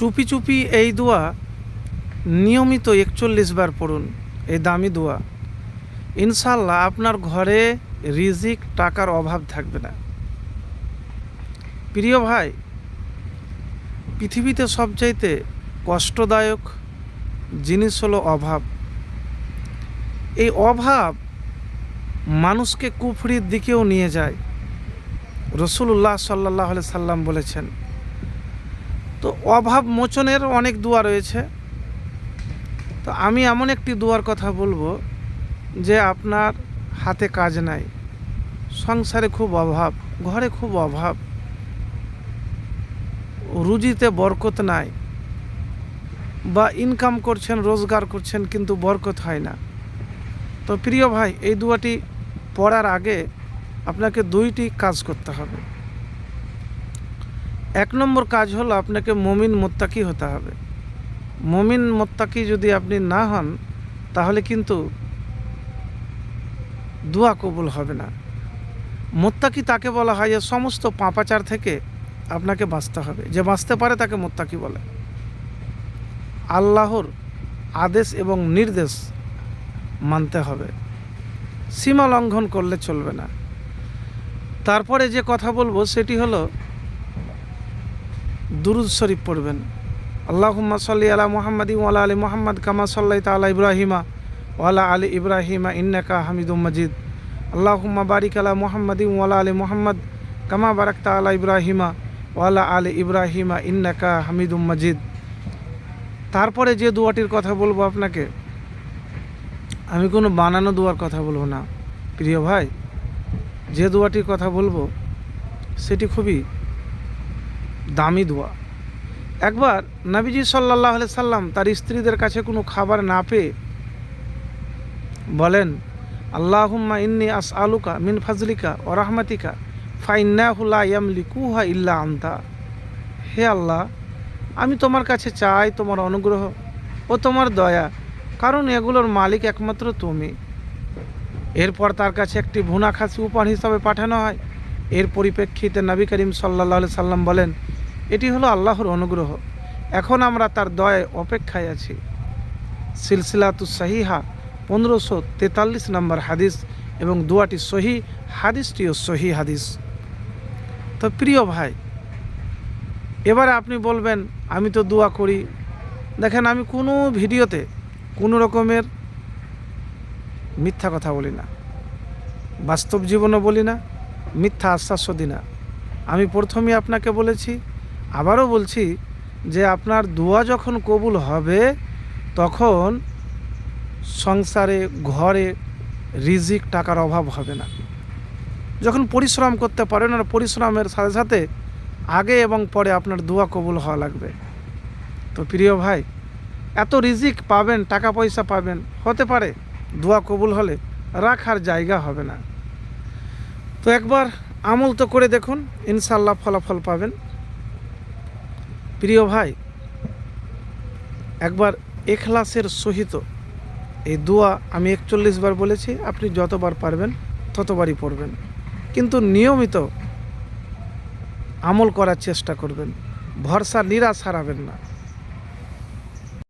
চুপি চুপি এই দোয়া নিয়মিত একচল্লিশ বার পড়ুন, এই দামি দোয়া। ইনশাল্লাহ আপনার ঘরে রিজিক টাকার অভাব থাকবে না। প্রিয় ভাই, পৃথিবীতে সবচাইতে কষ্টদায়ক জিনিস হলো অভাব। এই অভাব মানুষকে কুফরির দিকেও নিয়ে যায়। রসুল্লাহ সাল্লাহ সাল্লাম বলেছেন তো অভাব মোচনের অনেক দোয়া রয়েছে। তো আমি এমন একটি দোয়ার কথা বলব যে আপনার হাতে কাজ নাই। সংসারে খুব অভাব, ঘরে খুব অভাব। রুজিতে বরকত নাই বা ইনকাম করছেন, রোজগার করছেন কিন্তু বরকত হয় না। তো প্রিয় ভাই, এই দুয়াটি পড়ার আগে আপনাকে দুইটি কাজ করতে হবে। এক নম্বর কাজ হলো আপনাকে মমিন মোত্তাকি হতে হবে। মমিন মোত্তাকি যদি আপনি না হন, তাহলে কিন্তু দোয়া কবুল হবে না। মোত্তাকি তাকে বলা হয় যে সমস্ত পাঁপাচার থেকে আপনাকে বাঁচতে হবে। যে বাঁচতে পারে তাকে মোত্তাকি বলে। আল্লাহর আদেশ এবং নির্দেশ মানতে হবে। সীমা লঙ্ঘন করলে চলবে না। তারপরে যে কথা বলব, সেটি হলো দুরুদ শরীফ পড়বেন। আল্লাহুম্মা সাল্লি আলা মুহাম্মাদি ওয়ালা আলী মুহাম্মদ কামা সাল্লাই তালা ইব্রাহিমা ওয়ালা আলী ইব্রাহিমা ইন্নাকা হামিদুম মজিদ। আল্লাহুম্মা বারিক আলা মুহাম্মাদি ওয়ালা আলী মুহাম্মদ কামা বারাকতা আলা ইব্রাহিমা ওয়ালা আলী ইব্রাহিমা ইন্নাকা হামিদুম মজিদ। তারপরে যে দোয়াটির কথা বলব আপনাকে, আমি কোনো বানানো দোয়ার কথা বলব না। প্রিয় ভাই, যে দোয়াটির কথা বলব, সেটি খুবই দামি দোয়া একবার নবীজি সাল্লাহ সাল্লাম তার স্ত্রীদের কাছে কোনো খাবার না পেয়ে বলেন, আল্লাহুম্মা ইন্নি আস আলুকা মিন ফাজলিকা ও রহমাতিকা ফাইন্নাহুল্লা ইয়ামলিকুহা ইল্লা আন্তা। হে আল্লাহ, আমি তোমার কাছে চাই তোমার অনুগ্রহ ও তোমার দয়া, কারণ এগুলোর মালিক একমাত্র তুমি। এরপর তার কাছে একটি ভুনা খাসি উপহার হিসাবে পাঠানো হয়। এর পরিপ্রেক্ষিতে নবী করিম সাল্লাহ সাল্লাম বলেন এটি হলো আল্লাহর অনুগ্রহ। এখন আমরা তার দয়ে অপেক্ষায় আছি। সিলসিলাতু সাহিহা, পনেরোশো তেতাল্লিশ নম্বর হাদিস এবং দোয়াটি সহি, হাদিসটিও সহি হাদিস। তো প্রিয় ভাই, এবারে আপনি বলবেন, আমি তো দোয়া করি। দেখেন, আমি কোনো ভিডিওতে কোনো রকমের মিথ্যা কথা বলি না। বাস্তব জীবনও বলি না, মিথ্যা আশ্বাসও দিই না। আমি প্রথমে আপনাকে বলেছি আবারও বলছি যে আপনার দোয়া যখন কবুল হবে, তখন সংসারে, ঘরে রিজিক টাকার অভাব হবে না। যখন পরিশ্রম করতে পারেন আর পরিশ্রমের সাথে সাথে আগে এবং পরে আপনার দোয়া কবুল হওয়া লাগবে। তো প্রিয় ভাই, এত রিজিক পাবেন, টাকা পয়সা পাবেন, হতে পারে দোয়া কবুল হলে রাখার জায়গা হবে না। তো একবার আমল তো করে দেখুন ইনশাল্লাহ ফলাফল পাবেন। প্রিয় ভাই, একবার এখলাসের সহিত এই দোয়া আমি একচল্লিশ বার বলেছি, আপনি যতবার পারবেন ততবারই পড়বেন। কিন্তু নিয়মিত আমল করার চেষ্টা করবেন, ভরসা নিরাশ হারাবেন না।